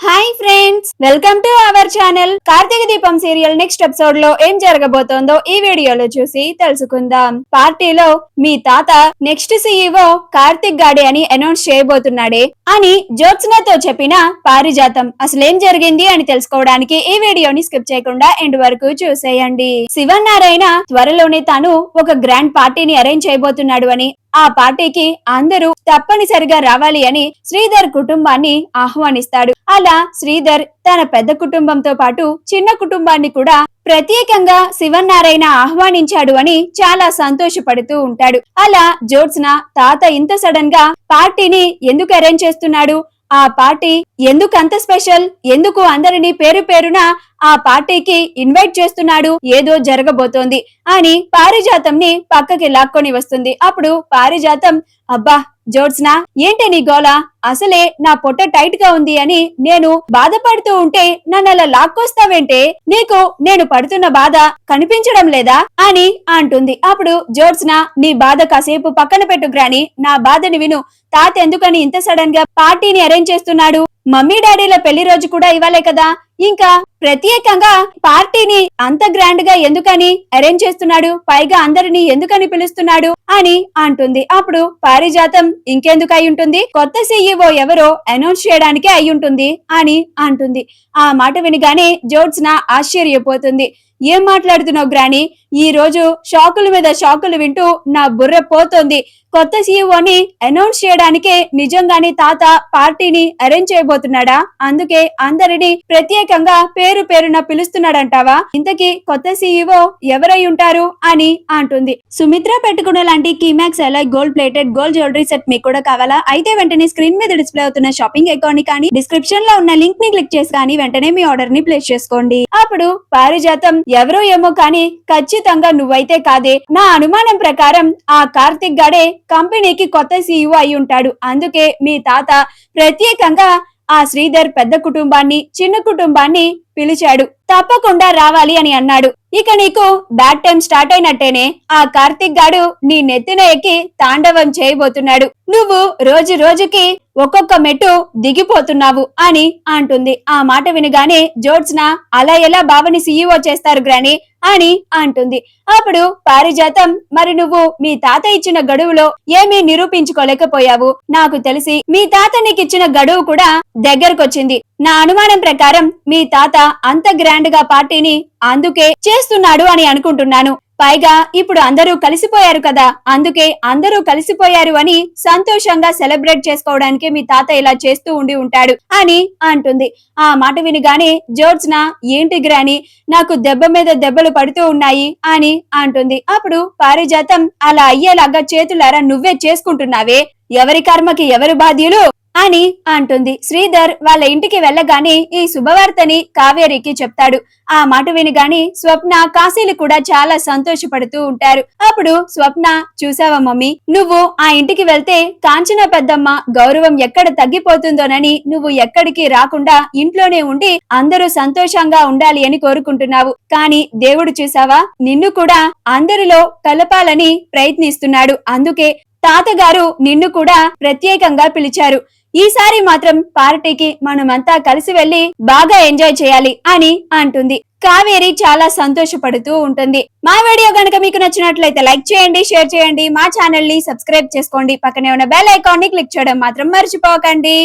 Hi friends welcome to our channel Karthika Deepam serial next ఎపిసోడ్లో ఏం జరగబోతోందో ఈ వీడియోలో చూసి తెలుసుకుందాం. పార్టీలో మీ తాత నెక్స్ట్ సీఈఓ కార్తిక్ గాడే అని అనౌన్స్ చేయబోతున్నాడే అని జ్యోత్స్నతో చెప్పిన పారిజాతం. అసలేం జరిగింది అని తెలుసుకోవడానికి ఈ వీడియోని స్కిప్ చేయకుండా ఎండ్ వరకు చూసేయండి. శివన్నారాయణ త్వరలోనే తాను ఒక గ్రాండ్ పార్టీని అరేంజ్ చేయబోతున్నాడు అని ఆ పార్టీకి అందరూ తప్పనిసరిగా రావాలి అని శ్రీధర్ కుటుంబాన్ని ఆహ్వానిస్తాడు. అలా శ్రీధర్ తన పెద్ద కుటుంబంతో పాటు చిన్న కుటుంబాన్ని కూడా ప్రత్యేకంగా శివనారాయణ ఆహ్వానించాడు అని చాలా సంతోషపడుతూ ఉంటాడు. అలా జోత్స్న తాత ఇంత సడన్గా పార్టీని ఎందుకు అరేంజ్ చేస్తున్నాడు? ఆ పార్టీ ఎందుకు అంత స్పెషల్ ఎందుకు అందరినీ పేరు పేరున ఆ పార్టీకి ఇన్వైట్ చేస్తున్నాడు ఏదో జరగబోతోంది అని పారిజాతంని పక్కకి లాక్కొని వస్తుంది. అప్పుడు పారిజాతం అబ్బా జోడ్స్నా ఏంటి నీ గోల? అసలే నా పొట్ట టైట్గా ఉంది అని నేను బాధపడుతూ ఉంటే నన్ను అలా లాక్కొస్తావేంటే? నీకు నేను పడుతున్న బాధ కనిపించడం లేదా? అని అంటుంది. అప్పుడు జోడ్స్నా నీ బాధ కాసేపు పక్కన పెట్టు గ్రాని నా బాధని విను. తాత ఎందుకని ఇంత సడన్గా పార్టీని అరేంజ్ చేస్తున్నాడు? మమ్మీ డాడీల పెళ్ళి రోజు కూడా ఇవ్వాలే కదా. ఇంకా ప్రత్యేకంగా పార్టీని అంత గ్రాండ్గా ఎందుకని అరేంజ్ చేస్తున్నాడు? పైగా అందరిని ఎందుకని పిలుస్తున్నాడు? అని అంటుంది. అప్పుడు పారిజాతం ఇంకెందుకు అయి ఉంటుంది? కొత్త సీఈఓ ఎవరో అనౌన్స్ చేయడానికి అయి ఉంటుంది అని అంటుంది. ఆ మాట వినగానే జోడ్స్న ఆశ్చర్యపోతుంది. ఏం మాట్లాడుతున్నావు గ్రాని? ఈ రోజు షాకుల మీద షాకులు వింటూ నా బుర్ర పోతోంది. కొత్త సీఈఓని అనౌన్స్ చేయడానికే నిజంగానే తాత పార్టీని అరేంజ్ చేయబోతున్నాడా? అందుకే అందరిని ప్రత్యేకంగా పేరు పేరున పిలుస్తున్నాడంటావా? ఇంతకీ కొత్త సీఈఓ ఎవరై ఉంటారు అని అంటుంది. సుమిత్ర పెట్టుకున్న లాంటి కీమాక్స్ ఎలా gold plated gold jewellery set మీకు కూడా కావాలా? అయితే వెంటనే స్క్రీన్ మీద డిస్ప్లే అవుతున్న షాపింగ్ అకౌంట్ని కానీ డిస్క్రిప్షన్లో ఉన్న లింక్ని క్లిక్ చేసి కానీ వెంటనే మీ ఆర్డర్ని ప్లేస్ చేసుకోండి. అప్పుడు పారిజాతం ఎవరో ఏమో కానీ ఖచ్చితంగా నువ్వైతే కాదే. నా అనుమానం ప్రకారం ఆ కార్తిక్ గాడే కంపెనీకి కొత్త సీఈఓ అయి ఉంటాడు. అందుకే మీ తాత ప్రత్యేకంగా ఆ శ్రీధర్ పెద్ద కుటుంబాన్ని చిన్న కుటుంబాన్ని పిలిచాడు. తప్పకుండా రావాలి అని అన్నాడు. ఇక నీకు బ్యాడ్ టైం స్టార్ట్ అయినట్టేనే ఆ కార్తిక్ గాడు నీ నెత్తిన ఎక్కి తాండవం చేయబోతున్నాడు. నువ్వు రోజు రోజుకి ఒక్కొక్క మెట్టు దిగిపోతున్నావు అని అంటుంది. ఆ మాట వినగానే జోడ్స్న అలా ఎలా బావని సీఈఓ చేస్తారు గ్రాని అని అంటుంది. అప్పుడు పారిజాతం మరి నువ్వు మీ తాత ఇచ్చిన గడువులో ఏమీ నిరూపించుకోలేకపోయావు. నాకు తెలిసి మీ తాత నీకిచ్చిన గడువు కూడా దగ్గరకొచ్చింది. నా అనుమానం ప్రకారం మీ తాత అంత గ్రాండ్గా పార్టీని అందుకే చేస్తున్నాడు అని అనుకుంటున్నాను. పైగా ఇప్పుడు అందరూ కలిసిపోయారు కదా అందుకే అందరూ కలిసిపోయారు అని సంతోషంగా సెలబ్రేట్ చేసుకోవడానికి మీ తాత ఇలా చేస్తూ ఉండి ఉంటాడు అని అంటుంది. ఆ మాట వినిగానే జోర్జ్న ఏంటి గ్రాని నాకు దెబ్బ మీద దెబ్బలు పడుతూ ఉన్నాయి అని అంటుంది. అప్పుడు పారిజాతం అలా అయ్యేలాగా చేతులారా నువ్వే చేసుకుంటున్నావే ఎవరి కర్మకి ఎవరు బాధ్యులు? అని అంటుంది. శ్రీధర్ వాళ్ళ ఇంటికి వెళ్ళగానే ఈ శుభవార్తని కావేరికి చెప్తాడు. ఆ మాట వినగానే స్వప్న కాశీలు కూడా చాలా సంతోషపడుతూ ఉంటారు. అప్పుడు స్వప్న చూసావా మమ్మీ? నువ్వు ఆ ఇంటికి వెళ్తే కాంచన పెద్దమ్మ గౌరవం ఎక్కడ తగ్గిపోతుందోనని నువ్వు ఎక్కడికి రాకుండా ఇంట్లోనే ఉండి అందరూ సంతోషంగా ఉండాలి అని కోరుకుంటున్నావు. కానీ దేవుడు చూసావా? నిన్ను కూడా అందరిలో కలపాలని ప్రయత్నిస్తున్నాడు. అందుకే తాతగారు నిన్ను కూడా ప్రత్యేకంగా పిలిచారు. ఈసారి మాత్రం పార్టీకి మనమంతా కలిసి వెళ్ళి బాగా ఎంజాయ్ చేయాలి అని అంటుంది. కావేరి చాలా సంతోషపడుతూ ఉంటుంది. మా వీడియో గనక మీకు నచ్చినట్లయితే లైక్ చేయండి షేర్ చేయండి. మా ఛానల్ని సబ్స్క్రైబ్ చేసుకోండి. పక్కనే ఉన్న బెల్ ఐకాన్ని క్లిక్ చేయడం మాత్రం మర్చిపోకండి.